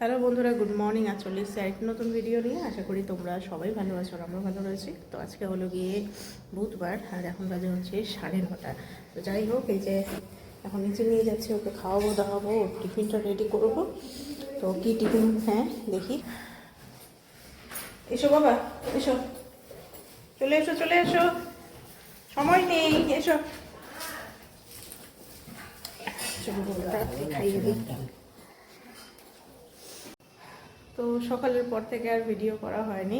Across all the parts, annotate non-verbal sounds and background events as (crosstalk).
Hello বন্ধুরা, good morning আর চলে এসেছি আরেকটি নতুন ভিডিও নিয়ে। আশা করি তোমরা সবাই ভালো আছো আর আমরা ভালো রয়েছি তো আজকে হলো গিয়ে বুধবার, আর এখন বাজে হচ্ছে সাড়ে নটা। তো যাই হোক, এই যে এখন নিচে নিয়ে যাচ্ছি, ওকে খাওয়াবো, দাওয়াবো, ওর টিফিনটা রেডি করব। তো কি টিফিন? হ্যাঁ দেখি। এসো বাবা, এসো। চলে এসো চলে এসো। সময় নেই, এসো। খাইয়ে দিই। তো সকালের পর থেকে আর ভিডিও করা হয়নি।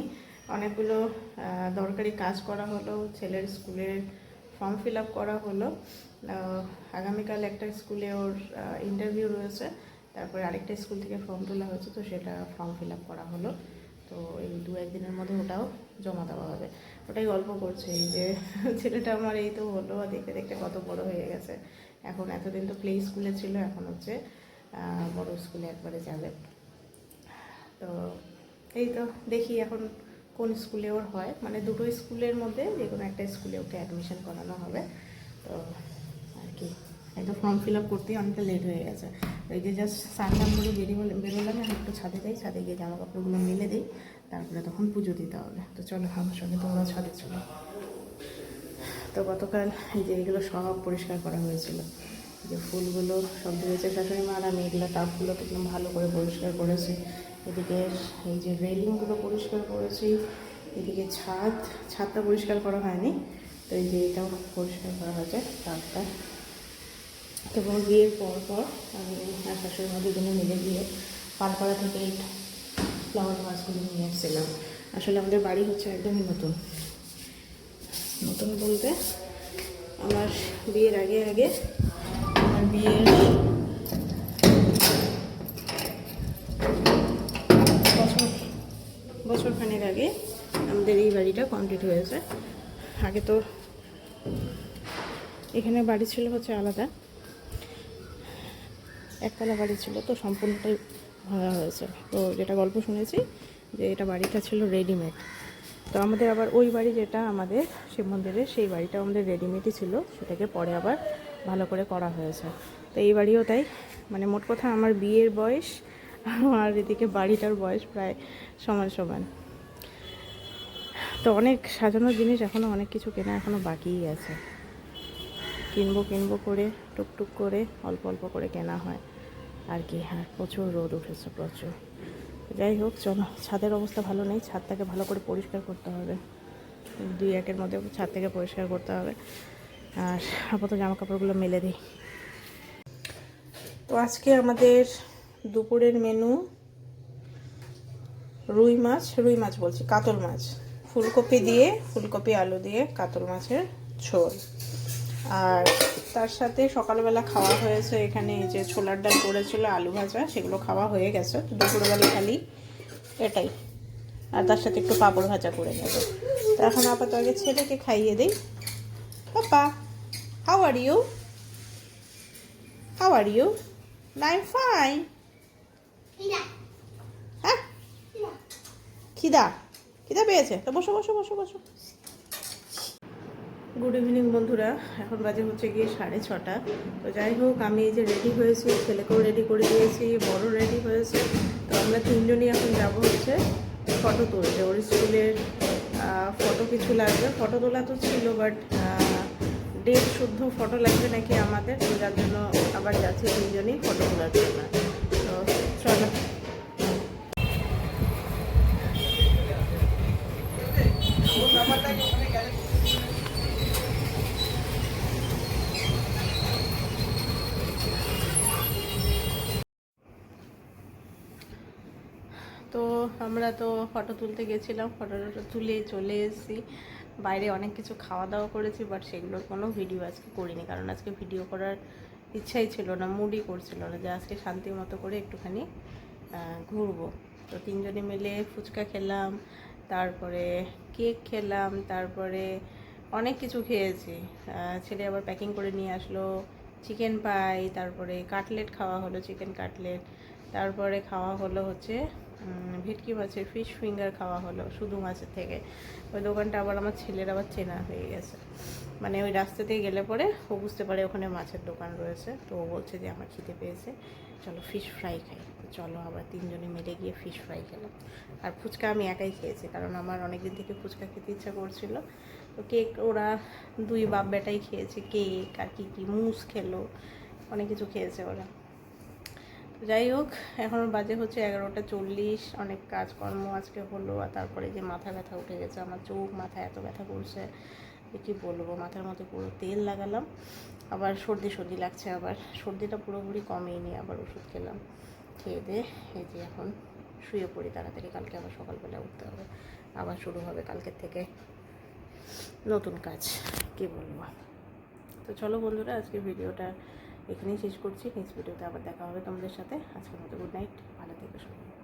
অনেকগুলো দরকারি কাজ করা হলো, ছেলের স্কুলের ফর্ম ফিল আপ করা হলো। আগামীকাল একটা স্কুলে ওর ইন্টারভিউ রয়েছে। তারপরে আরেকটা স্কুল থেকে ফর্ম তোলা হয়েছে, তো সেটা ফর্ম ফিল আপ করা হলো। তো এই দু একদিনের মধ্যে ওটাও জমা দেওয়া হবে। ওটাই গল্প করছে এই যে, (laughs) ছেলেটা আমার এই তো হলো দেখতে দেখতে কত বড় হয়ে গেছে। এখন এতদিন তো প্লে স্কুলে ছিল, এখন হচ্ছে বড় স্কুলে একবারে যাবে। তো এই তো দেখি এখন কোন স্কুলে ওর হয়। মানে দুটো স্কুলের মধ্যে যে কোনো একটা স্কুলে ওকে অ্যাডমিশন করানো হবে। তো আর কি, এই তো ফর্ম ফিল আপ করতেই অনেকটা লেট হয়ে গেছে। ওই যে জাস্ট সানডাম করে বেরিয়ে বেরোলাম আর একটু ছাদে যাই, ছাদে গিয়ে জামা কাপড়গুলো মেলে দিই, তারপরে তখন পুজো দিতে হবে। তো চলো আমার সঙ্গে তোমরা ছাদে চলো। তো গতকাল এই যে এগুলো সব পরিষ্কার করা হয়েছিল। যে ফুলগুলো সব ধুয়েছে শাশুড়ি মা আর আমি, এগুলো টাবগুলো একদম ভালো করে পরিষ্কার করেছি। এদিকে এই যে রেলিংগুলো পরিষ্কার করেছি, এদিকে ছাদ, ছাদটা পরিষ্কার করা হয়নি, তো এই যে এটাও পরিষ্কার করা হয়েছে টাবটা তো বিয়ের পর পর আমি আর শাশুড়ি মা দুজনে মিলে গিয়ে পালপাড়া থেকে এই ফ্লাওয়ার গাছগুলো নিয়ে এসেছিলাম। আসলে আমাদের বাড়ি হচ্ছে একদমই নতুন। নতুন বলতে আমার বিয়ের আগে আগে আমার বিয়ের আগে আমাদের এই বাড়িটা কমপ্লিট হয়েছে। আগে তো এখানে বাড়ি ছিল হচ্ছে আলাদা। একতলা বাড়ি ছিল, তো সম্পূর্ণটাই ভাঙা হয়েছে। তো যেটা গল্প শুনেছি যে এটা বাড়িটা ছিল রেডিমেড তো আমাদের আবার ওই বাড়ি যেটা আমাদের শিব মন্দিরের সেই বাড়িটা আমাদের রেডিমেডই ছিল। সেটাকে পরে আবার ভালো করে করা হয়েছে। তো এই বাড়িও তাই। মানে মোট কথা আমার বিয়ের বয়স আর এদিকে বাড়িটার বয়স প্রায় সমান সমান। তো অনেক সাজানোর জিনিস এখনও অনেক কিছু কেনা এখনও বাকিই আছে। কিনবো কিনবো করে, টুকটুক করে, অল্প অল্প করে কেনা হয়। আর কি হ্যাঁ প্রচুর রোদ উঠেছে, প্রচুর। যাই হোক, চলো, ছাদের অবস্থা ভালো নেই, ছাদটাকে ভালো করে পরিষ্কার করতে হবে। দুই একের মধ্যে ছাদ থেকে পরিষ্কার করতে হবে। আর আপাতত জামা কাপড়গুলো মেলে দিই। তো আজকে আমাদের দুপুরের মেনু রুই মাছ রুই মাছ বলছি, কাতল মাছ। ফুলকপি দিয়ে ফুলকপি আলু দিয়ে কাতল মাছের ঝোল। আর তার সাথে সকালবেলা খাওয়া হয়েছে এখানে যে ছোলার ডাল করেছিল আলু ভাজা সেগুলো খাওয়া হয়ে গেছে। তো দুপুরবেলা খালি এটাই। আর তার সাথে একটু পাঁপড় ভাজা করে নেবে। তো এখন আপাতত আগে ছেলেকে খাইয়ে দিই। Papa how are you how are you I fine হ্যাঁ? খিদা। খিদা পেয়েছে? তো বসো বসো বসো বসো। গুড ইভিনিং বন্ধুরা। এখন বাজে হচ্ছে গিয়ে সাড়ে ছটা। তো যাই হোক, আমি এই যে রেডি হয়েছি, ছেলেকেও রেডি করে দিয়েছি বড় রেডি হয়েছে। তো আমরা তিনজনই এখন যাব হচ্ছে ফটো তুলতে। ওর স্কুলের ফটো কিছু লাগবে। ফটো তোলা তো ছিল বাট ডেট শুদ্ধ ফটো লাগবে নাকি আমাদের? তো যার জন্য আবার যাচ্ছে তিনজনই ফটো তোলার জন্য। তো আমরা তো ফটো তুলতে গেছিলাম ফটোটা তুলে চলে এসেছি। বাইরে অনেক কিছু খাওয়া দাওয়া করেছি বাট সেগুলোর কোনো ভিডিও আজকে করিনি, কারণ আজকে ভিডিও করার ইচ্ছাই ছিল না মুডই করছিল না। যে আজকে শান্তি মতো করে একটুখানি ঘুরবো। তো তিনজনে মিলে ফুচকা খেলাম, তারপরে কেক খেলাম, তারপরে অনেক কিছু খেয়েছি। ছেলে আবার প্যাকিং করে নিয়ে আসলো চিকেন পাই তারপরে কাটলেট খাওয়া হলো চিকেন কাটলেট তারপরে খাওয়া হলো হচ্ছে ভেটকি মাছের ফিশ ফিঙ্গার খাওয়া হলো শুধু মাছের থেকে। ওই দোকানটা আবার আমার ছেলের আবার চেনা হয়ে গেছে। মানে ওই রাস্তা দিয়ে গেলে পরে ও বুঝতে পারে ওখানে মাছের দোকান রয়েছে। তো ও বলছে যে আমার খিদে পেয়েছে, চলো ফিশ ফ্রাই খাই। চলো আবার তিনজনে মিলে গিয়ে ফিশ ফ্রাই খেলাম। আর ফুচকা আমি একাই খেয়েছি, কারণ আমার অনেক দিন থেকে ফুচকা খেতে ইচ্ছা করছিল। তো কেক ওরা দুই বাপ বেটাই খেয়েছে, কেক আর কি কি, মুস খেলো, অনেক কিছু খেয়েছে ওরা। যাই হোক, এখন বাজে হচ্ছে এগারোটা চল্লিশ, অনেক কাজকর্ম আজকে হলো আর তারপরে যে মাথা ব্যথা উঠে গেছে, আমার চোখ মাথা এত ব্যথা করছে কী বলব, মাথার মধ্যে পুরো তেল লাগালাম, আবার সর্দি সর্দি লাগছে আবার, সর্দিটা পুরোপুরি কমেই কমেইনি আবার ওষুধ খেলাম, খেয়ে দিয়ে এই যে এখন শুয়ে পড়ি তাড়াতাড়ি, কালকে আবার সকালবেলা উঠতে হবে, আবার শুরু হবে কালকের থেকে নতুন কাজ, কী বলব। তো চলো বন্ধুরা আজকে ভিডিওটা এখানেই শেষ করছি। নেক্সট ভিডিওতে আবার দেখা হবে তোমাদের সাথে। আজকের মতো গুড নাইট ভালো থেকো সবাই।